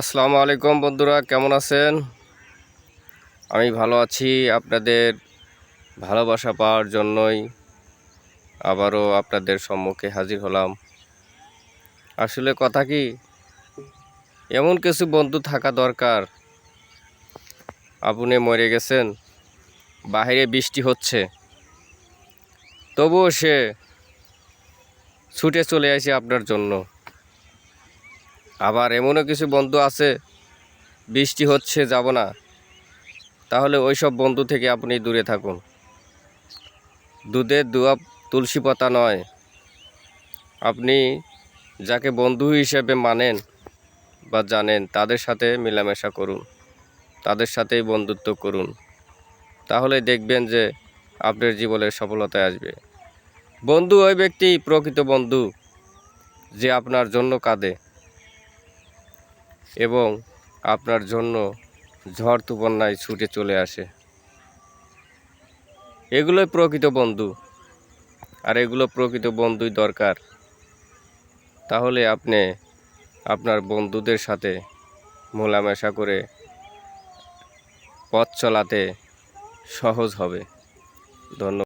আসসালামু আলাইকুম বন্ধুরা, কেমন আছেন? আমি ভালো আছি, আপনাদের ভালোবাসা পাওয়ার জন্যই আবারও আপনাদের সম্মুখে হাজির হলাম। আসলে কথা কি, এমন কিছু বন্ধু থাকা দরকার। আপনি মরে গেছেন বাইরে বৃষ্টি হচ্ছে। তবুও সে ছুটে চলে আসে আপনার জন্য। আবার এমনও কিছু বন্ধু আছে, বৃষ্টি হচ্ছে, যাব না। তাহলে ওই সব বন্ধু থেকে আপনি দূরে থাকুন। দুধের দুয়া তুলসী পাতা নয়। আপনি যাকে বন্ধু হিসেবে মানেন বা জানেন, তাদের সাথে মেলামেশা করুন। তাদের সাথেই বন্ধুত্ব করুন। তাহলে দেখবেন যে আপনার জীবনের সফলতায় আসবে। বন্ধু ওই ব্যক্তি প্রকৃত বন্ধু, যে আপনার জন্য কাঁদে। এবং আপনার জন্য ঝড় তুফান্নায় ছুটে চলে আসে। এগুলোই প্রকৃত বন্ধু। আর এগুলো প্রকৃত বন্ধুই দরকার। তাহলে আপনি আপনার বন্ধুদের সাথে মোলামেশা করে পথ চলাতে সহজ হবে। ধন্যবাদ।